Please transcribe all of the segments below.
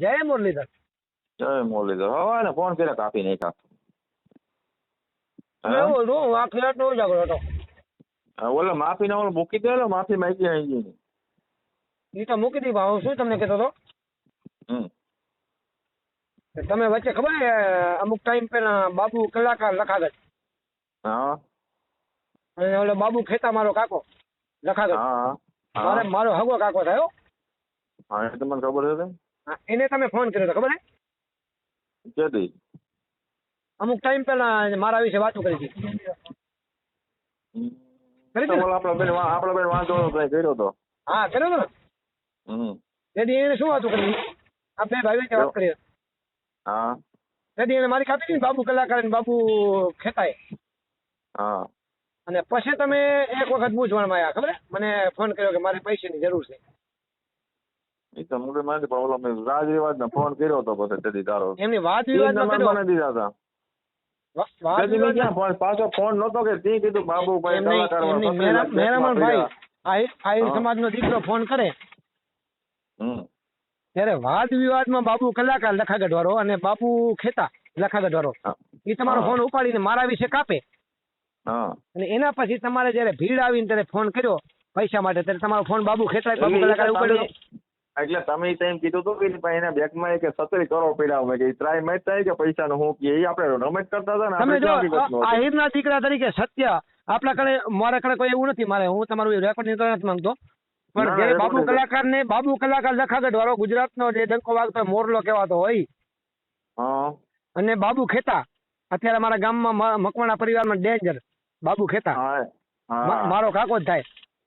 જય મુરલીધર. જય મુરલીધર. હવે ને ફોન કર્યા કાપી નહીં કાપતો ઓલો માફી ના ઓલો મૂકી દે માફી માંગી આવી ગઈ. એ તો મૂકી દી હું શું તમને કહેતો હતો? તમે વચ્ચે ખબર અમુક ટાઈમ પેલા બાબુ કલાકાર લખાગત. હા. અને ઓલો બાબુ ખેતા મારો કાકો લખાગત. મારે મારો હગો કાકો થયો. હા તમને ખબર છે હા, એને તમે ફોન કર્યો હતો ખબર હે કેતી અમુક ટાઈમ પહેલા મારા વિશે વાતો કરી હતી. ને? બેન વા- બેન વાંધો કર્યો તો. હા કર્યો હતો હમ. તેથી એને શું વાતો કરી આ બે ભાઈ વાત કરી. હા. તેથી એને મારી ખાતી ને બાબુ કલાકાર ને બાબુ ખેતાય હા. અને પછી તમે એક વખત મૂંઝવણમાં આવ્યા ખબર મને ફોન કર્યો કે મારે પૈસાની જરૂર છે. એ માંથી પણ ઓલો મેં રાજ રિવાજ ને ફોન કર્યો તો પછી તેથી તારો. એમની વાદ વિવાદ મને દીધા હતા. વા- વાદ તેથી મેં વિવાદ ક્યાં ફોન પાછો ફોન નતો કે તે કીધું બાબુભાઈ એમની કલાકાર એમની વાળા મેરા- પકડી મેરામણ ભાઈ આહિર આહિર હા. દીકરો ફોન કરે. ત્યારે વાદ વિવાદમાં બાબુ કલાકાર લખાગઢ વાળો અને બાપુ ખેતા લખાગઢ વાળો એ તમારો. ફોન ઉપાડીને મારા વિશે કાપે. હા. અને એના પછી તમારે જયારે ભીડ આવીને ત્યારે ફોન કર્યો પૈસા માટે ત્યારે તમારો ફોન બાબુ ખેતા બાબુ કલાકાર ઉપાડ્યો એટલે તમે ટાઈમ કીધું હતું કે ભાઈ એના બેંકમાં કે સત્તરી કરોડ પડ્યા હોય કે ટ્રાય મેચ થાય કે પૈસા નું શું કે એ આપણે રમત કરતા હતા ને તમે જો? આહિરના દીકરા તરીકે સત્ય આપણા કડે મારા કડે કોઈ એવું નથી મારે. હું તમારું રેકોર્ડ નથી નથી માંગતો. પણ ના, જે બાબુ કલાકાર ને. બાબુ કલાકાર લખાગઢ વાળો ગુજરાતનો જે ડંકો વાગતો મોરલો કહેવાતો હોય. અને બાબુ ખેતા. અત્યારે મારા ગામમાં મ- મકવાણા પરિવારમાં ડેન્જર બાબુ ખેતા. મારો કાકો જ થાય.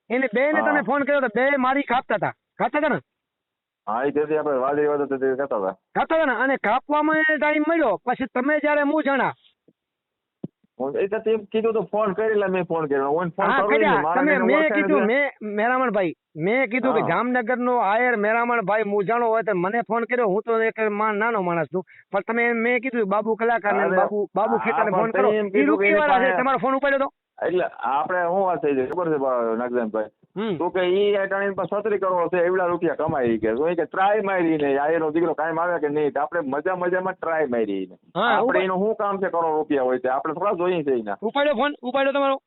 એને બે ને તમે ફોન કર્યો તો બે મારી કાપતા હતા. ખાતા હતા ને? હા એ તેથી આપણે વાદી વાદો તેથી કહેતા હતા. કાપતા હતા ને અને કાપવામાં ટાઈમ મળ્યો પછી તમે જયારે હું જણા. એ તો તે કીધું તો ફોન કરી એટલે મેં ફોન કર્યો. ફોન તમે મેં કીધું. મેં મેરામણભાઈ મેં કીધું કે હા. જામનગરનો આયર મેરામણભાઈ મૂંઝાણો હોય તો મને ફોન કર્યો. હું તો એક નાનો માણસ છું. પણ તમે મેં કીધું બાબુ કલાકાર ને બાબુ બાબુ ખેતાને ફોન કર્યો કરો. તમે રૂકી વાળા છે તમારો ફોન ઉપાડ્યો તો. એટલે આપણે શું વાત થઈ જાય ખબર છે નાગદાનભાઈ તો કે ઈ અટાણી સત્તરી કરોડ છે એવડા રૂપિયા કમાઈ કે શું કે ટ્રાય મારી ને આ દીકરો કાયમ આવે કે નહીં આપણે મજા મજામાં ટ્રાય મારી ને. આપણે એનું શું કામ છે કરોડ રૂપિયા હોય છે આપણે થોડા જોઈએ છે એના. ઉપાડ્યો ફોન ઉપાડ્યો તમારો?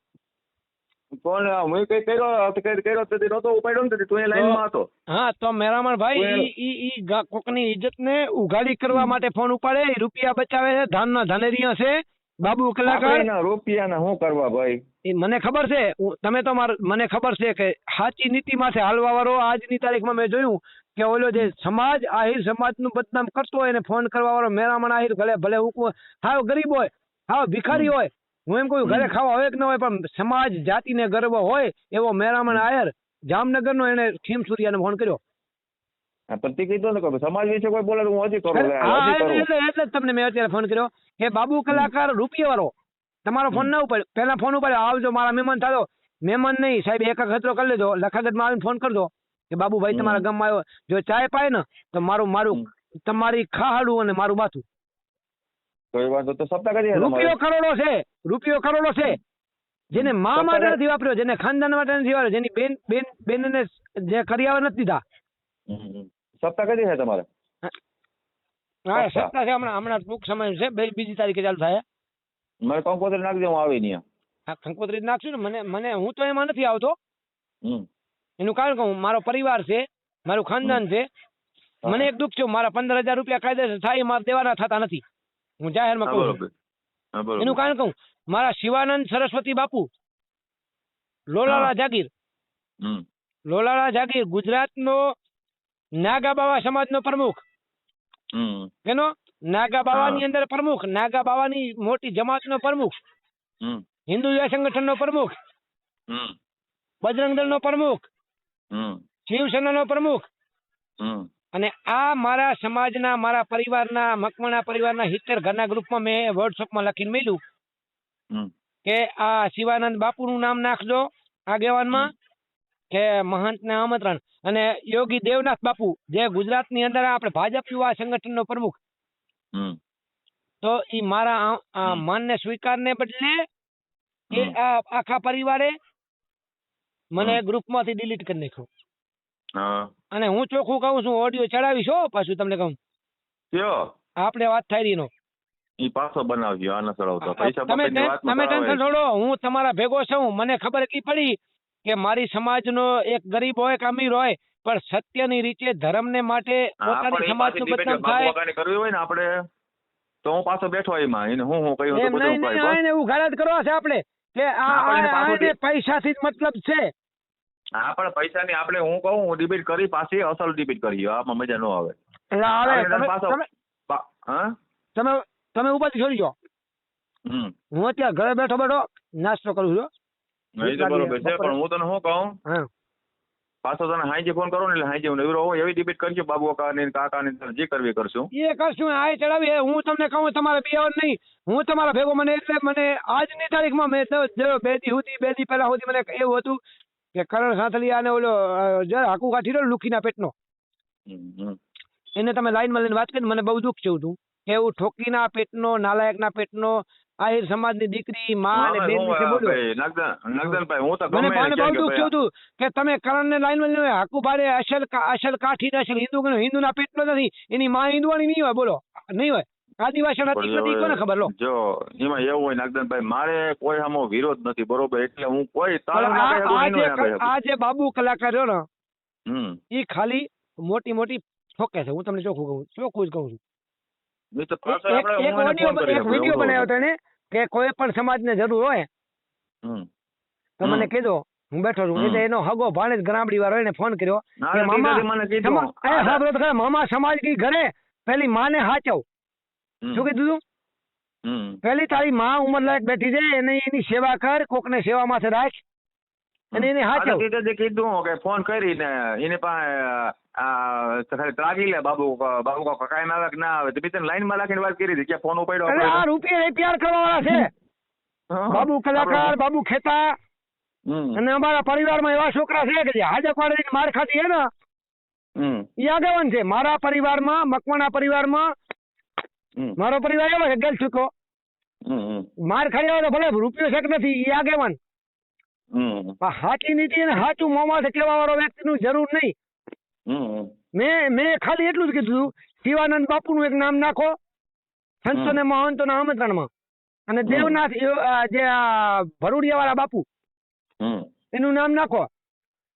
ફોન હું કઈ કર્યો કર્યો તો નતો ઉપાડ્યો ને તો એ લાઈનમાં હતો. હા તો મેરામણ ભાઈ ઈ ઈ કોકની ઇજ્જત ને ઉઘાડી કરવા માટે ફોન ઉપાડે રૂપિયા બચાવે છે ધાનના ધાનેરિયા છે બાબુ કલાકાર? રૂપિયાના શું કરવા ભાઈ? એ મને ખબર છે. તમે તો માર મને ખબર છે કે સાચી નીતિ માથે હાલવા વાળો આજની તારીખમાં મેં જોયું કે ઓલો જે સમાજ આહિર સમાજનું બદનામ કરતો હોય ને ફોન કરવા વાળો મેરામણ આહિર ભલે ભલે હું હાવ ગરીબ હોય હાવ ભિખારી હોય. હું એમ કહું ઘરે ખાવા હોય કે ન હોય પણ સમાજ જાતિને ગર્વ હોય એવો મેરામણ આયર જામનગરનો એને ખીમ સૂર્યાને ફોન કર્યો. હા, પણ તે ને કે સમાજ વિશે કોઈ બોલે હું હજી કરું હા એટલે તમને મેં અત્યારે ફોન કર્યો. કે બાબુ કલાકાર રૂપિયા વાળો તમારો ફોન ના ઉપર પેલા ફોન ઉપર આવજો મારા મહેમાન થાજો. મહેમાન નહીં સાહેબ એક ખતરો કરી લેજો. લખાગઢમાં આવીને ફોન કરજો. કે બાબુભાઈ. તમારા ગામમાં આવ્યો. જો ચાય પાય ને તો મારું મારું તમારી ખાહાડું અને મારું માથું. કોઈ વાંધો તો સપ્તાહ કરી રૂપિયો કરોડો છે રૂપિયો કરોડો છે. જેને મા માટે નથી વાપર્યો જેને ખાનદાન માટે નથી વાપર્યો જેની બેન બેન બેનને જે કરિયાવર નથી દીધા સપ્તાહ કદી છે તમારે? હા. સત્તા છે હમણાં હમણાં ટૂંક સમય છે બે બીજી તારીખે ચાલુ થાય. મને કંકોત્રી નાખજો હું આવી નહીં હા કંકોત્રી જ નાખશું ને મને મને હું તો એમાં નથી આવતો. એનું કારણ કહું મારો પરિવાર છે મારું ખાનદાન છે. મને એક દુઃખ છે મારા પંદર હજાર રૂપિયા કાયદેસર થાય મારા દેવાના થતા નથી. હું જાહેરમાં કહું છું. એનું કારણ કહું મારા શિવાનંદ સરસ્વતી બાપુ લોલાળા જાગીર. હમ. લોલાળા જાગીર ગુજરાતનો નાગા બાવા સમાજનો પ્રમુખ. એનો નાગા બાવાની. અંદર પ્રમુખ નાગા બાવાની મોટી જમાતનો પ્રમુખ. હિન્દુ સંગઠનનો પ્રમુખ. બજરંગ દળનો પ્રમુખ. શિવસેનાનો પ્રમુખ. અને આ મારા સમાજના મારા પરિવારના મકવાણા પરિવારના હિતર ઘરના ગ્રુપમાં મેં વોટ્સઅપમાં લખીને મેલ્યું કે આ શિવાનંદ બાપુનું નામ નાખજો આગેવાનમાં. કે મહંતને આમંત્રણ. અને યોગી દેવનાથ બાપુ જે ગુજરાતની અંદર આપણે ભાજપ યુવા સંગઠનનો પ્રમુખ. તો એ મારા. માનને સ્વીકારને બદલે એ આખા પરિવારે મને. ગ્રુપમાંથી ડિલીટ કરી નાખ્યો. અને હું ચોખ્ખું કહું છું ઓડિયો ચડાવીશ હો પાછું તમને કહું? આપણે વાત થઈ રહી નો ઈ પાછો બનાવજો આના ચડાવતો. પૈસા તમે ટેન્શન છોડો હું તમારા ભેગો છું મને ખબર એટલી પડી કે મારી સમાજનો એક ગરીબ હોય કે અમીર હોય પણ સત્યની રીતે ધર્મને માટે પોતાની સમાજનું બદનામ થાય. કરવી હોય ને આપણે? તો હું પાછો બેઠો એમાં એને હું હું કહ્યું એમ નહીં નહીં આને એવું કરવા છે આપણે કે આ આને પૈસાથી જ મતલબ છે. હા પણ પૈસાની આપણે હું કહું હું ડિબેટ કરી પાછી અસલ ડિબેટ કરી. આમાં મજા ન આવે. એટલે તમે તમે હા? તમે તમે ઉપાધિ છોડી જાઓ હું અત્યારે ઘરે બેઠો બેઠો નાસ્તો કરું છું. એ તો બરોબર છે પણ હું તને શું કહું? પાછો તને હાઈજી ફોન કરો ને એટલે હાઈજી હું એવી એવી ડિબેટ કરશું બાબુ ને કાકા ને જે કરવી કરશું. એ કરશું આ ચડાવી હું તમને કહું તમારે બિયાવર નહીં. હું તમારા ભેગો મને એટલે મને આજની તારીખમાં મેં બે દી સુધી બે દી પહેલા સુધી મને એવું હતું કે કરણ સાંથલિયા અને ઓલો અ, હાકુ કાઠી રહ્યો ને લુખીના પેટનો. એને તમે લાઈનમાં લઈને વાત કરીને મને બહુ દુઃખ થયું. હતું કે એવું ઠોકીના પેટનો નાલાયકના પેટનો આહિર સમાજની દીકરી માં અને બેન વિશે નાગદાનભાઈ, હું તો ગમે મને બહુ દુઃખ થયું હતું કે તમે કરણને લાઈનમાં લઈને હાકુ ભારે અસલ અસલ કાઠી અસલ હિન્દુ હિન્દુના પેટનો નથી એની માં હિન્દુવાણી નહીં હોય બોલો. નહીં હોય. આદિવાસી પણ નથી નથી કોને ખબર લો? જો એમાં એવું હોય નાગદાનભાઈ મારે કોઈ સામો વિરોધ નથી બરોબર? એટલે હું કોઈ આ જે બાબુ કલાકાર રહ્યો ને એ ખાલી મોટી મોટી ઠોકે છે હું તમને ચોખ્ખું કહું ચોખ્ખું જ કહું છું. એક વીડિયો બનાવ્યો. હતો એને કે કોઈ પણ સમાજને જરૂર હોય. તો મને. કીધો હું બેઠો છું. એટલે એનો હગો ભાણેજ ગ્રામડી વાળો એને ફોન કર્યો ના, ના, મામા મામા સમાજ કી ઘરે પેલી માને હાચવ. શું કીધું તું પેલી તારી માં ઉંમરલાયક બેઠી છે એને એની સેવા કર કોકને સેવા માથે રાખ અને એને હાચવ. તે કીધું કે ફોન કરીને એને પાસે ત્રાગી લે બાબુ બાબુ કાકા કાંઈ આવે કે ના આવે. તો બીજાને લાઈનમાં રાખીને વાત કરી હતી કે ફોન ઉપાડ્યો અરે આ રૂપિયા પ્યાર કરવા છે. હા. બાબુ કલાકાર બાબુ ખેતા. અને અમારા પરિવારમાં એવા છોકરા છે કે જે હાજર પાડીને માર ખાતી છે ને. એ આગેવાન છે. મારા પરિવારમાં મકવાના પરિવારમાં. મારો પરિવાર એવો છે ગેલ. હમ. માર ખાઈ આવે તો ભલે રૂપિયો શેક નથી એ આગેવાન. પણ નીતિ અને સાચું મોંમાંથી કહેવા વાળો વ્યક્તિનું જરૂર નહીં. મેં મેં ખાલી એટલું જ કીધું. શિવાનંદ બાપુનું એક નામ નાખો. સંતો ને મહંતોના આમંત્રણમાં. અને દેવનાથ જે ભરૂડિયા વાળા બાપુ. એનું નામ નાખો.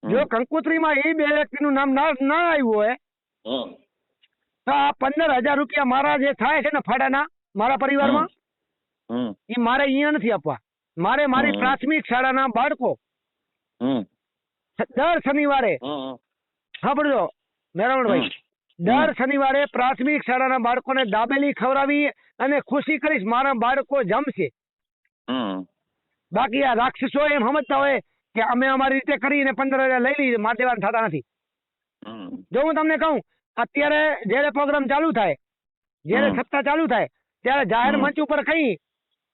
જો કંકોત્રીમાં એ બે વ્યક્તિનું નામ ના ના આવ્યું હોય તો આ પંદર હજાર રૂપિયા મારા જે થાય છે ને ફાડાના મારા પરિવારમાં. એ મારે અહીંયા નથી આપવા. મારે મારી પ્રાથમિક શાળાના બાળકો દર શનિવારે. સાંભળજો મેરામણભાઈ. દર શનિવારે પ્રાથમિક શાળાના બાળકોને દાબેલી ખવડાવી અને ખુશી કરીશ મારા બાળકો જમશે. બાકી આ રાક્ષસો એમ સમજતા હોય કે અમે અમારી રીતે કરીને પંદર હજાર લઈ લઈએ માટે દેવાના થતા નથી. જો હું તમને કહું અત્યારે જ્યારે પ્રોગ્રામ ચાલુ થાય જ્યારે. સત્તા ચાલુ થાય ત્યારે જાહેર મંચ ઉપર કહી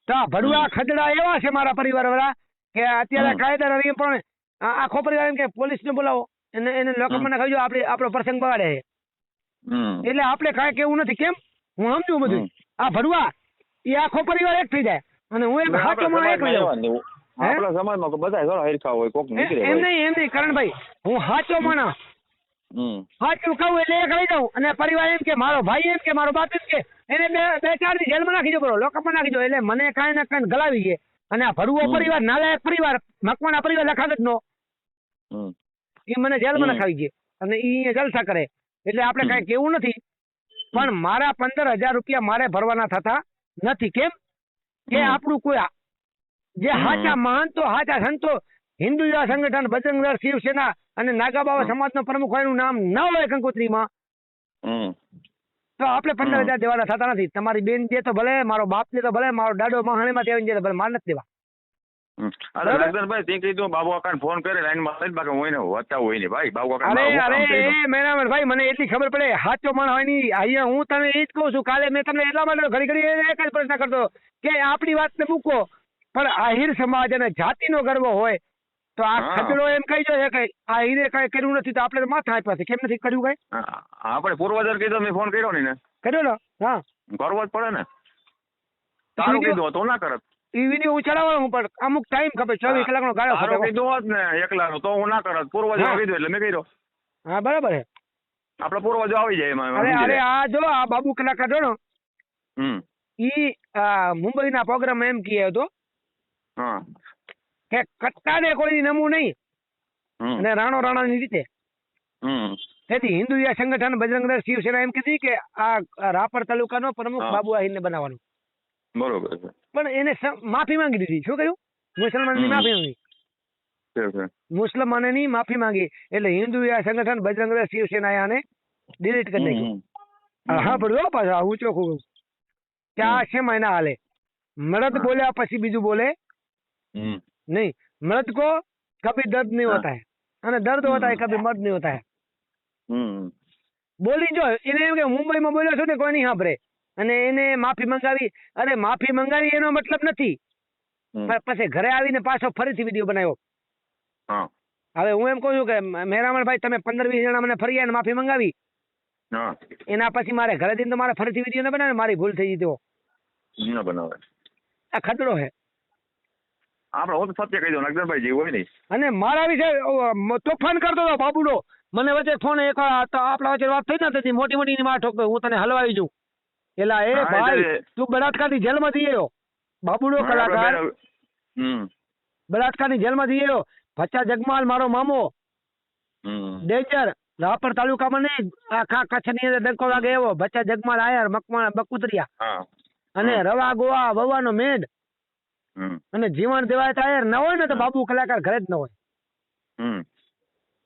તો ભડુઆ ખદડા એવા છે મારા પરિવાર વાળા કે અત્યારે કાયદા રહી પણ આખો પરિવાર એમ કે પોલીસને બોલાવો. એને એને લોકો મને કહ્યું આપણે આપણો પ્રસંગ બગાડે છે. એટલે આપણે કાંઈ કેવું નથી. કેમ? હું સમજુ બધું. આ ભડુઆ એ આખો પરિવાર એક થઈ જાય. અને હું એક હાથો માં એક થઈ જાઉં આપણા સમાજમાં બધા ઘણા હરખા હોય કોક નીકળે એમ. નહીં એમ નહીં. કરણભાઈ હું સાચો માણસ. સાચું કહું એટલે એક લઈ જાઉં અને પરિવાર એમ કે મારો ભાઈ એમ કે મારો બાપ એમ કે એને બે બે ચાર દી જેલમાં નાખી દો બરો લોકઅપમાં નાખી દો. એટલે મને કાંઈ ને કાંઈ ગલાવી છે. અને આ ભરવો પરિવાર નાલાયક પરિવાર મકવાના પરિવાર લખાણ જ નો. એ મને જેલમાં. નખાવી છે. અને ઈ અહીંયા જલસા કરે. એટલે આપણે. કાંઈ કેવું નથી. પણ મારા પંદર હજાર રૂપિયા મારે ભરવાના થતા નથી. કેમ? કે આપણું કોઈ જે હાચા મહાન તો હાચા સંતો હિન્દુ યુવા સંગઠન બજરંગદળ શિવસેના અને નાગાબાવા હમ. સમાજનો પ્રમુખ હોય એનું નામ ન હોય કંકોત્રીમાં. તો આપણે પંદર હજાર દેવાના થતા નથી તમારી બેન દે તો ભલે મારો બાપ દે તો ભલે મારો દાડો મહાણીમાં દેવાની દે તો ભલે મારે નથી દેવા. અરે બરાબર? તે કીધું બાબુ કાકાને ફોન કરે લાઈનમાં લઈને બાકી હું એને વચ્ચા હોય ને ભાઈ બાબુ કાકાને અરે અરે કામ થઈ ગયું. એ મેરામણ ભાઈ મને એટલી ખબર પડે સાચો માણ હોયની અહીંયા હું તને એ જ કહું છું કાલે મેં તમને એટલા માટે ઘડી ઘડી એક જ પ્રશ્ન કરતો કે આપણી વાતને મૂકો પણ આહિર સમાજ અને જાતિનો ગર્વ હોય તો આ હા. એમ કહી દો કે આહિરે કઈ કર્યું નથી તો આપણે માથા આપ્યા છે. કેમ નથી કર્યું કઈ? આપણે પૂર્વજર કીધો મેં ફોન કર્યો ને. કર્યો ને? હા. કરવો જ પડે ને. તારું કીધું તો ના કરત. એ વીડિયો હું હું પણ અમુક ટાઈમ ખબર ચોવીસ કલાક કલાકનો ગાળો તારું કીધું હોત ને એકલાનું તો હું ના કરત. પૂર્વજર. કીધું એટલે મેં કર્યો. હા બરાબર આપડે પૂર્વજો આવી જાય એમાં અરે અરે આ જો આ બાબુ કલાકાર જો ને. હમ. ઈ આ, મુંબઈના પ્રોગ્રામ એમ કહે હતો. હા. કે ને કોઈ નમવું નહીં. અને રાણો રાણાની રીતે. તેથી હિન્દુ સંગઠન બજરંગ દળ શિવસેના એમ કીધી કે આ રાપર તાલુકાનો પ્રમુખ. બાબુ આહિરને બનાવવાનું. બરોબર પણ એને માફી માંગી દીધી. શું કહ્યું? મુસલમાનની. માફી માંગી. મુસલમાનની માફી માંગી. એટલે હિન્દુ સંગઠન બજરંગ દળ શિવસેના આને ડિલીટ કરી નાખ્યું. હા પડ્યો પાછા. હું ચોખ્ખું કે આ છે મહિના હાલે? મરદ બોલ્યા પછી બીજું બોલે. नहीं मर्द को कभी दर्द नहीं हाँ। होता है અને દર્દ હોતા है કભી મર્દ નહીં હોતા है હમ. બોલી જો એને એમ કે મુંબઈમાં બોલ્યો છો ને કોઈ નહીં સાંભળે અને એને માફી મંગાવી અરે માફી મંગાવી એનો મતલબ નથી હમ. પણ પછી ઘરે આવીને પાછો ફરીથી વિડીયો બનાવ્યો હા હવે હું એમ કહું છું કે મેરામણભાઈ તમે પંદર વીસ જણા મને ફરી આવીને માફી મંગાવી હા એના પછી મારે ઘરે જઈને તો મારે ફરીથી વિડીયો ન બનાવે મારી ભૂલ થઈ ગઈ તો ન બનાવે આ ખતરો છે આપણે હું તો સત્ય કહી દઉં નગદનભાઈ જેવું હોય નહીં અને મારા વિશે તોફાન કરતો હતો બાબુડો મને વચ્ચે ફોન એક આપણા વચ્ચે વાત થઈ ને તેથી મોટી મોટી ની માર ઠોકતો હું તને હલવાઈ જઉં. એલા એ ભાઈ તું બળાત્કારની જેલમાં જઈ આવ્યો. બાબુડો કલાકાર. બળાત્કારની જેલમાં જઈ આવ્યો. ભચ્ચા જગમાલ મારો મામો. હમ. ડેન્જર. રાપર તાલુકામાં નહીં આખા કચ્છની અંદર ડંકો લાગે એવો. ભચ્ચા જગમાલ આયર મકમા બકુતરિયા. અને રવા ગોવા વવાનો હમ અને જીવન દેવાય આયર ન હોય ને તો બાપુ બાબુ કલાકાર ઘરે જ ન હોય.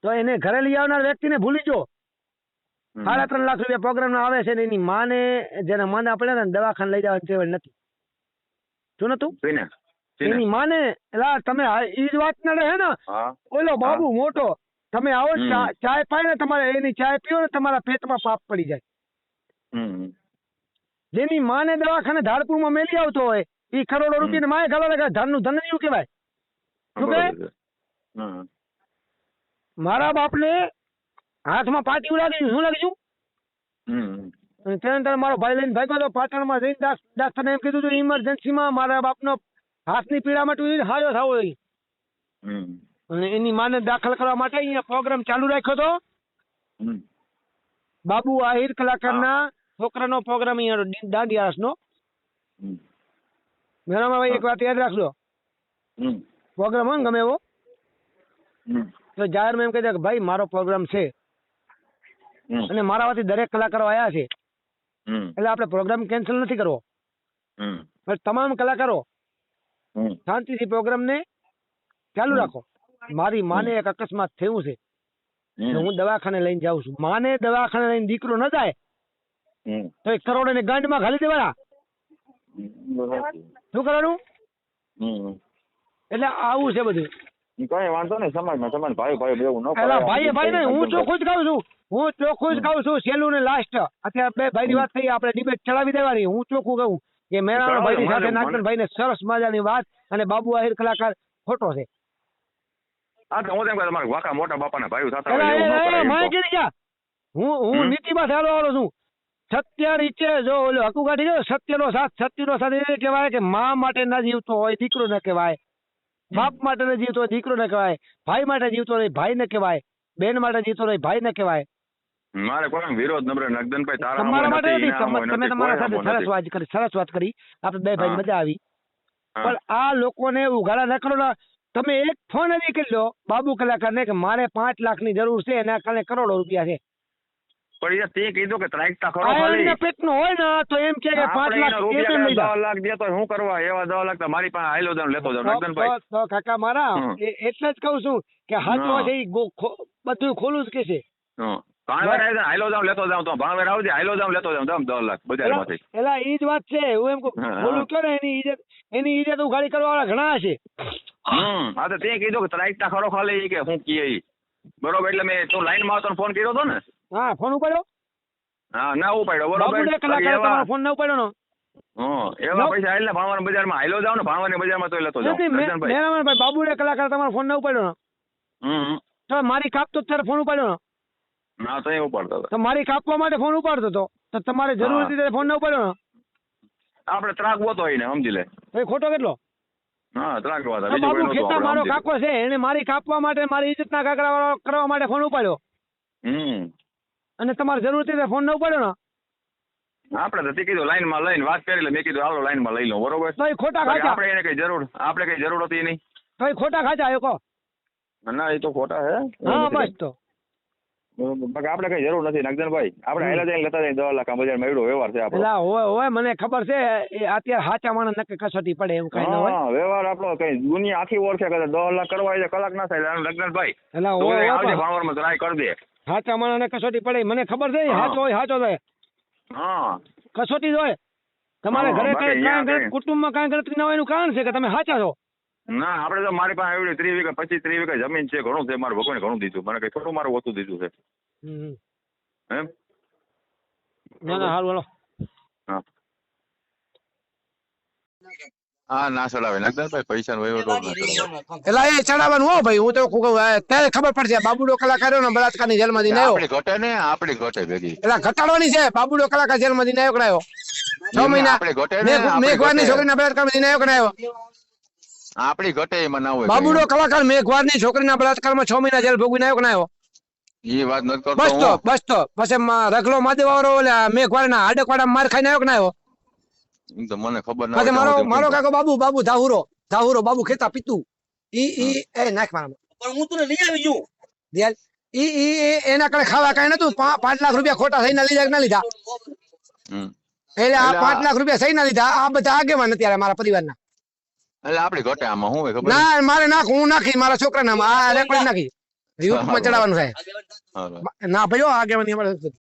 તો એને ઘરે લઈ આવનાર વ્યક્તિને ભૂલી જો. સાડા ત્રણ લાખ રૂપિયા પ્રોગ્રામ આવે છે ને એની માને જેને માને પડે ને દવાખાને લઈ જવાની ટેવ નથી. શું નતું. એની માને એલા તમે એ ઈ જ વાત ના રહે ને. ઓલો બાબુ મોટો તમે આવો ચા ચાય પાય ને તમારે એની ચાય પીઓ ને તમારા પેટમાં પાપ પડી જાય. જેની માને દવાખાને ધારપુરમાં મેલી આવતો હોય ઈ કરોડો. રૂપિયા માય ગાળો ધનનું ધન એવું કહેવાય. શું કે મારા બાપને હાથમાં પાટી લાગી શું લાગી ગયું હમ. અને તેને તરત મારો ભાઈ લઈને ભાગ્યો તો પાટણમાં જઈને દાસ ડાક્ટરને એમ કીધું હતું ઇમરજન્સીમાં મારા બાપનો હાથની પીડા માટે હાજો થવો જોઈએ હમ. અને એની માને દાખલ કરવા માટે અહીંયા પ્રોગ્રામ ચાલુ રાખ્યો હતો બાબુ આહિર કલાકારના છોકરાનો પ્રોગ્રામ અહીંયા દાંડિયાસનો મેરામાં ભાઈ એક વાત યાદ રાખજો. પ્રોગ્રામ હોય ને ગમે એવો. તો જાહેરમાં એમ કહી દે કે ભાઈ મારો પ્રોગ્રામ છે. અને મારા વાથી દરેક કલાકારો આવ્યા છે. એટલે આપણે પ્રોગ્રામ કેન્સલ નથી કરવો. તમામ કલાકારો શાંતિથી શાંતિથી પ્રોગ્રામને ચાલુ રાખો. મારી માને એક અકસ્માત થયું છે. હું દવાખાને લઈને જાઉં છું. માને દવાખાને લઈને દીકરો ન જાય તો એક કરોડ ને ગાંઠમાં ઘાલી દેવાના. શું કરવાનું? એટલે આવું છે બધું. કઈ વાંધો નહીં સમાજમાં સમાજ ભાઈ ભાઈ બેવું ન એટલે ભાઈ ભાઈ નહીં હું ચોખ્ખું જ કહું છું હું ચોખ્ખું જ કહું છું છેલ્લું ને લાસ્ટ અત્યારે બે ભાઈ ની વાત થઈ આપણે ડિબેટ ચડાવી દેવાની. હું ચોખ્ખું કહું કે મેરાણા ભાઈ ની સાથે મને- નાગનભાઈ ને સરસ મજાની વાત અને બાબુ આહિર કલાકાર ખોટો છે. હા તો હું તેમ કહું મોટા બાપાના એવું જા. હું હું. નીતિમાં ચાલવા છું. સત્ય નીચે જો ઓલો હકુ કાઢી જો સત્યનો સાથ સત્યનો સાથ એ કહેવાય કે મા માટે ન જીવતો હોય દીકરો ન કહેવાય. બાપ માટે ન જીવતો હોય દીકરો ન કહેવાય. ભાઈ માટે જીવતો હોય ભાઈ ન કહેવાય. બેન માટે જીવતો હોય ભાઈ ન કહેવાય. મારે કોઈ વિરોધ નંબર નગદનભાઈ તારા તમારા માટે નથી, તમે તમે તમારા સાથે સરસ વાત કરી સરસ વાત કરી. આપણે બે ભાઈ મજા આવી. પણ આ લોકોને ઉઘાડા ન કરો ને. તમે એક ફોન હજી કરી લો બાબુ કલાકારને કે મારે પાંચ લાખની જરૂર છે એના કારણે કરોડો રૂપિયા છે. પણ યાર તે કીધું કે ત્રાઈકતા ખરો ખાલી. એમના હોય ને તો એમ કે કે પાંચ લાખ એના એમ એમ લઈ રૂપિયા જાઓ. દસ લાખ દેતો હોય શું કરવા? એવા દસ લાખ તો મારી પાસે આયલો લેતો જાઉં તો- નગદનભાઈ તો- તો કાકા મારા. એટલે જ કહું છું કે હાચો છે બધું ખોલું જ કે છે. હં. ભાણવેર આવી લેતો જાઉં તો. ભાણવેર આવજે જાઉં લેતો જાઉં દમ દસ લાખ બજારમાંથી એલા ઈ જ વાત છે. હું એમ હા. કયો ને એની ઈજ્જત એની ઉઘાડી કરવા વાળા ઘણા છે હમ. હા તો તે કીધું કે ત્રાઈકતા ખરો ખાલી કે હું કીએ બરોબર એટલે મેં લાઈન લાઈનમાં આવતો ફોન કર્યો હતો ને? હા ફોન ઉપાડ્યો? હા ના ઉપાડ્યો. બરોબર કલાકાર તમારો ફોન ના ઉપાડ્યો નો? હં, એવા નો. પૈસા આવેલા ભાણવાના બજારમાં. હાયલો જાવ ને ભાણવાની બજારમાં તોય લેતો જાવ મેરામણભાઈ બાબુને કલાકાર તમારો ફોન ના ઉપાડ્યો નો. તો મારી કાપતો ત્યારે ફોન ઉપાડ્યો ને? ના તો એ ઉપાડતો હતા. તો મારી કાપવા માટે ફોન ઉપાડતો હતો. તો તમારે જરૂર હતી ત્યારે ફોન ન ઉપાડ્યો ને? આપણે ત્રાક ગોતો હોય ને સમજી લે. તો એ ખોટો કેટલો? હા ત્રાક તો બાબુ ખેતા મારો કાકો છે એને મારી કાપવા માટે મારી ઇજ્જતના કાકરા કરવા માટે ફોન ઉપાડ્યો. હમ. અને તમારે જરૂર છે તો ફોન ન ઉપાડ્યો ને? આપણે તો કીધું લાઈનમાં લઈને વાત કરી લે મેં કીધું હાલો લાઈનમાં લઈ લો બરોબર? તો ખોટા ખાચા. આપણે એને કઈ જરૂર આપણે કઈ જરૂર હતી નહીં. તો ખોટા ખાચા એ કહો. ના એ તો ખોટા હે. હા બસ તો. આપણે કઈ જરૂર નથી નાગદાનભાઈ. આપણે. હેલા જઈને લેતા જઈને દવા લાખ બજાર એવડો વ્યવહાર છે આપણો. હોય હોય મને ખબર છે એ અત્યારે સાચા માણસ નક્કી કસોટી પડે એવું કઈ ન હોય. વ્યવહાર આપણો કઈ દુનિયા આખી ઓળખે કદાચ દસ લાખ કરવા કલાક ના થાય લગ્નભાઈ એટલે તું હોય આવજે હોય ભાણવરમાં ટ્રાય કરી દે. સાચા માણસ કસોટી પડે. મને ખબર છે હાચો હોય હાચો થાય હા. કસોટી હોય. તમારે ઘરે કઈ કાંઈ કઈ- કુટુંબમાં કાંઈ ગણતરી ના હોય એનું કારણ છે કે તમે સાચા છો? ના આપણે તો મારી પાસે એવડી ત્રીસ વીઘા પચીસ ત્રીસ વીઘા જમીન છે ઘણું છે મારે ભગવાને ઘણું દીધું. મને કઈ થોડું મારું ઓછું દીધું છે. એમ ના ના સારું બોલો હા. હા ના ચડાવે. પૈસા વહીવટ એટલે એ ચડાવવાનું હો ભાઈ હું તો ત્યારે ખબર પડશે? બાબુડો કલાકારો ને જેલમાંથી નહીં આવ્યો ઘટે ને આપણી ઘટે ભેગી. એટલે ઘટાડવાની છે બાબુડો કલાકાર જેલમાંથી નહીં આવ્યો નહીં છ મહિના આપણે ઘટે ને મેઘ- આપણી મેઘવારની ઘટે. છોકરીના બળાત્કારમાંથી નહીં આવ્યો કે નહીં આવ્યો આપણી ઘટે એમાં ના હોય બાબુડો કલાકાર મેઘવારની છોકરીના બળાત્કારમાં છ મહિના જેલ ભોગવીને આવ્યો કે આવ્યો એ વાત નથી કરતો બસ તો બસ તો. પછી મ- રઘલો માદેવાળો ઓલા મેઘવાળના હાડકવાળા માર ખાઈને આવ્યો કે ના આવ્યો એમ તો મને ખબર ના મારો મારો કાકો બાબુ બાબુ ધાહુરો ધાહુરો બાબુ ખેતા પીતું. ઈ ઈ એ નાખ મારા પણ હું તને લઈ આવી છું દિયાલ ઈ ઈ એના કડે ખાવા કાઈ નતું પાંચ લાખ રૂપિયા ખોટા થઈને લીધા ના લીધા? હમ. એટલે આ પાંચ લાખ રૂપિયા થઈને લીધા. આ બધા આગેવાન અત્યારે મારા પરિવારના. એટલે આપણી ઘટે આમાં હું ખબર ના મારે નાખ હું નાખી મારા છોકરાના આ રેકોર્ડ નાખી. યુટ્યુબમાં ચડાવવાનું થાય. ના ભાઈ હો, આગેવાની અમારે